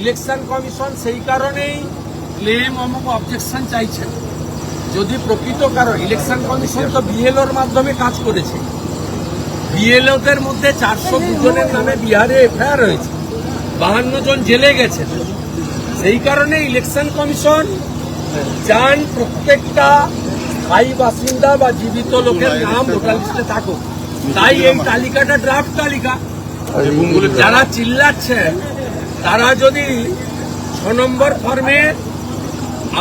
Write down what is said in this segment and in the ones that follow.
Election commission সেই কারণেই claim অমুক অবজেকশন চাইছেন। যদি প্রকৃত কারণ ইলেকশন কমিশন তো বিএলওর মাধ্যমে কাজ করেছে। বিএলওদের মধ্যে চারশো দুজনের নামে বিহারে এফআইআর হয়েছে। বাহান্ন জন জেলে গেছেন সেই কারণে ইলেকশন কমিশন চান প্রত্যেকটা স্থায়ী বাসিন্দা বা জীবিত লোকের নাম ভোটার লিস্টে থাকুক। তাই এই তালিকাটা ড্রাফট তালিকা। যারা চিল্লাচ্ছেন তারা যদি ছ নম্বর ফর্মে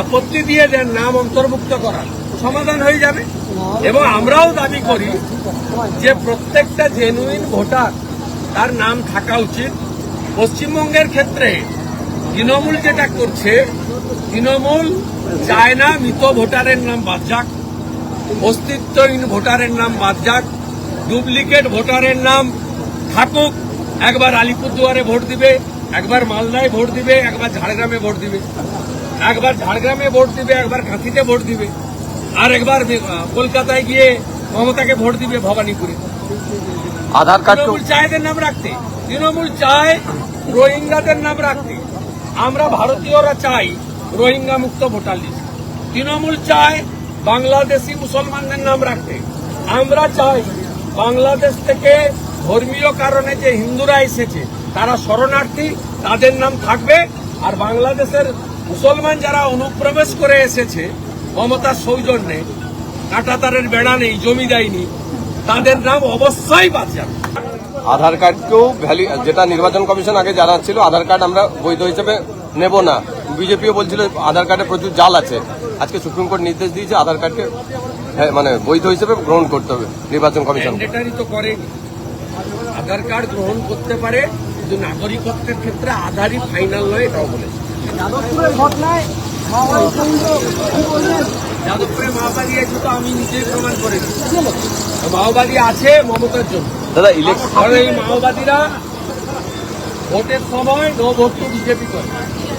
আপত্তি দিয়ে দেন, নাম অন্তর্ভুক্ত করার, সমাধান হয়ে যাবে। এবং আমরাও দাবি করি যে প্রত্যেকটা জেনুইন ভোটার তার নাম থাকা উচিত। পশ্চিমবঙ্গের ক্ষেত্রে তৃণমূল যেটা করছে, তৃণমূল চায় না মৃত ভোটারের নাম বাদ যাক, অস্তিত্বহীন ভোটারের নাম বাদ যাক ডুপ্লিকেট ভোটারের নাম থাকুক, একবার আলিপুরদুয়ারে ভোট দিবে একবার মালদায় ভোট দিবে একবার ঝাড়গ্রামে ভোট দিবে। একবার ঝাড়গ্রামে ভোট দিবে একবার কাঁথিতে ভোট দিবে। আর একবার কলকাতায় গিয়ে মমতাকে ভোট দিবে ভবানীপুরে। আধার কার্ড তৃণমূল চায় এদের নাম রাখতে। তৃণমূল চায় রোহিঙ্গাদের নাম রাখতে। আমরা ভারতীয়রা চাই রোহিঙ্গা মুক্ত ভোটার লিস্ট। তৃণমূল চায় বাংলাদেশি মুসলমানদের নাম রাখতে। আমরা চাই বাংলাদেশ থেকে ধর্মীয় কারণে যে হিন্দুরা এসেছে তারা শরণার্থী তাদের নাম থাকবে। আর বাংলাদেশের মুসলমান যারা অনুপ্রবেশ করে এসেছে মমতার সৌজন্যে কাটাতারের বেড়া নেই জমি দেয়নি তাদের নাম অবশ্যই বাদ যাবে। আধার কার্ডকেও ভ্যালি যেটা নির্বাচন কমিশন আগে জানাচ্ছিল আধার কার্ড আমরা বৈধ হিসেবে নেব না। বিজেপিও বলছিল আধার কার্ডে প্রচুর জাল আছে। আজকে সুপ্রিম কোর্ট নির্দেশ দিয়েছে আধার কার্ডকে হ্যাঁ, মানে বৈধ হিসেবে গ্রহণ করতে হবে নির্বাচন কমিশন তো করেনি। আধার কার্ড গ্রহণ করতে পারে কিন্তু নাগরিকত্বের ক্ষেত্রে আধারই ফাইনাল নয় এটাও বলেছে। যাদবপুরের ঘটনায় যাদবপুরে মাওবাদী আছে তো আমি নিজেই প্রমাণ করেছি। মাওবাদী আছে মমতার জন্য। দাদা ইলেকশন এই মাওবাদীরা ভোটের সময় নো ভোট টু বিজেপি করে।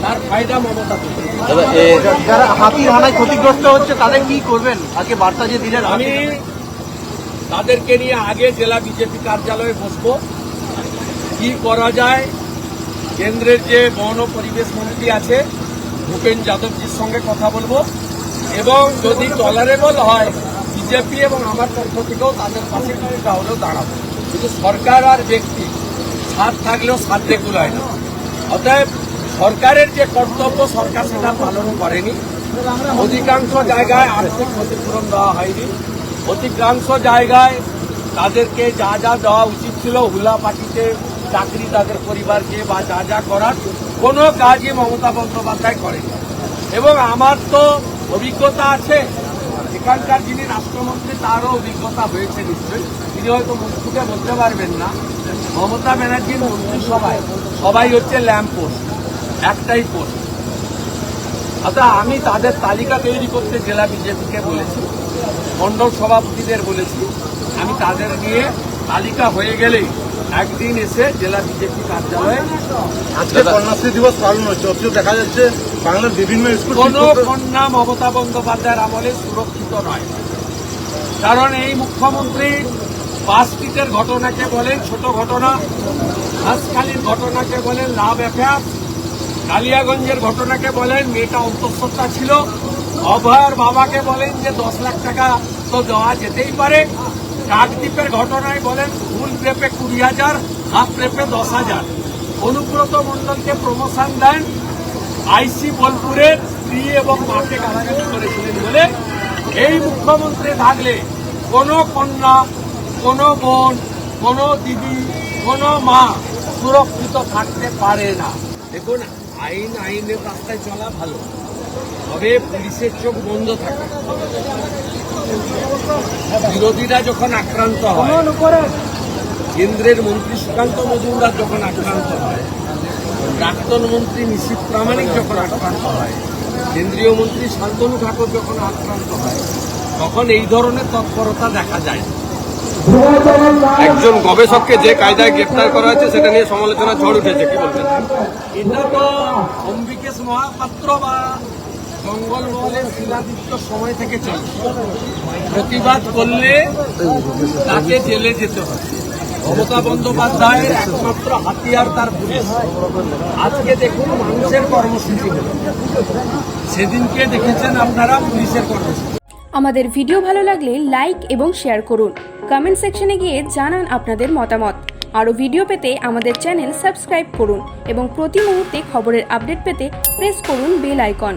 তার ফায়দা মমতা যারা হাতির হানায় ক্ষতিগ্রস্ত হচ্ছে তাদের কি করবেন? আজকে বার্তা যে দিলেন আমি তাদেরকে নিয়ে আগে জেলা বিজেপি কার্যালয়ে বসবো। কি করা যায়। কেন্দ্রের যে বন ও পরিবেশ মন্ত্রী আছে, ভূপেন যাদবজির সঙ্গে কথা বলব। এবং যদি টলারেবল হয় বিজেপি এবং আমার পক্ষ থেকেও তাদের পাশে কিছুটা হলেও দাঁড়াবো। কিন্তু সরকার আর ব্যক্তি, সাথ থাকলেও সাধ্যে কুলায় না অতএব সরকারের যে কর্তব্য, সরকার সেটা পালন করেনি। অধিকাংশ জায়গায় আর্থিক ক্ষতিপূরণ দেওয়া হয়নি। অধিকাংশ জায়গায় তাদেরকে যা যা দেওয়া উচিত ছিল হুলা পার্টিতে চাকরি তাদের পরিবারকে বা যা যা করার, কোনো কাজই মমতা বন্দ্যোপাধ্যায় করেনি। এবং আমার তো অভিজ্ঞতা আছে, এখানকার যিনি রাষ্ট্রমন্ত্রী, তারও অভিজ্ঞতা হয়েছে নিশ্চয়ই। তিনি হয়তো মুখ বলতে পারবেন না। মমতা ব্যানার্জির মন্ত্রিসভায় সবাই হচ্ছে ল্যাম্প পোস্ট, একটাই পোস্ট। অর্থাৎ আমি তাদের তালিকা তৈরি করতে জেলা বিজেপিকে বলেছি মণ্ডল সভাপতিদের বলেছি। আমি তাদের নিয়ে তালিকা হয়ে গেলেই একদিন এসে জেলা বিজেপি কার্যালয়ে আজকে কন্যাশ্রী দিবস পালন হচ্ছে। অথচ দেখা যাচ্ছে বাংলার বিভিন্ন স্কুল কোন কন্যা মমতা বন্দ্যোপাধ্যায়ের আমলে সুরক্ষিত নয়। কারণ এই মুখ্যমন্ত্রী বাস স্ট্রিটের ঘটনাকে বলেন ছোট ঘটনা হাঁসখালির ঘটনাকে বলেন লাভ অ্যাফেয়ার। কালিয়াগঞ্জের ঘটনাকে বলেন মেয়েটা অন্তঃসত্ত্বা ছিল। অভয়ার বাবাকে বলেন যে দশ লাখ টাকা তো দেওয়া যেতেই পারে। কাকদ্বীপের ঘটনায় বলেন ফুল প্রেপে কুড়ি হাজার হাফ প্রেপে দশ হাজার। অনুব্রত মণ্ডলকে প্রমোশন দেন আইসি বোলপুরের স্ত্রী এবং মাকে গালাগালি করেছিলেন বলে এই মুখ্যমন্ত্রী থাকলে কোনো কন্যা, কোনো বোন, কোনো দিদি, কোনো মা সুরক্ষিত থাকতে পারে না। দেখুন, আইন আইনের রাস্তায় চলা ভালো, তবে পুলিশের চোখ বন্ধ থাকে। বিরোধীরা যখন আক্রান্ত হয় কেন্দ্রের মন্ত্রী সুকান্ত মজুমদার যখন আক্রান্ত হয় প্রাক্তন মন্ত্রী নিশীত প্রামাণিক যখন আক্রান্ত হয় কেন্দ্রীয় মন্ত্রী শান্তনু ঠাকুর যখন আক্রান্ত হয় তখন এই ধরনের তৎপরতা দেখা যায় না। একজন গবেষককে যে কায়দায় গ্রেপ্তার করা হয়েছে সেটা নিয়ে সমালোচনা ঝড় উঠেছে কি বলবেন এটা তো অম্বিকেশ মহাপাত্র বা শিলাদিত্য সময় থেকে চলছে প্রতিবাদ করলে তাকে জেলে যেতে হবে মমতা একমাত্র হাতিয়ার তার পুলিশ আজকে দেখুন মানুষের কর্মসূচি সেদিনকে দেখেছেন আপনারা পুলিশের কর্মসূচি। আমাদের ভিডিও ভালো লাগলে লাইক এবং শেয়ার করুন। কমেন্ট সেকশনে গিয়ে জানান আপনাদের মতামত। আরও ভিডিও পেতে আমাদের চ্যানেল সাবস্ক্রাইব করুন এবং প্রতি মুহূর্তে খবরের আপডেট পেতে প্রেস করুন বেল আইকন।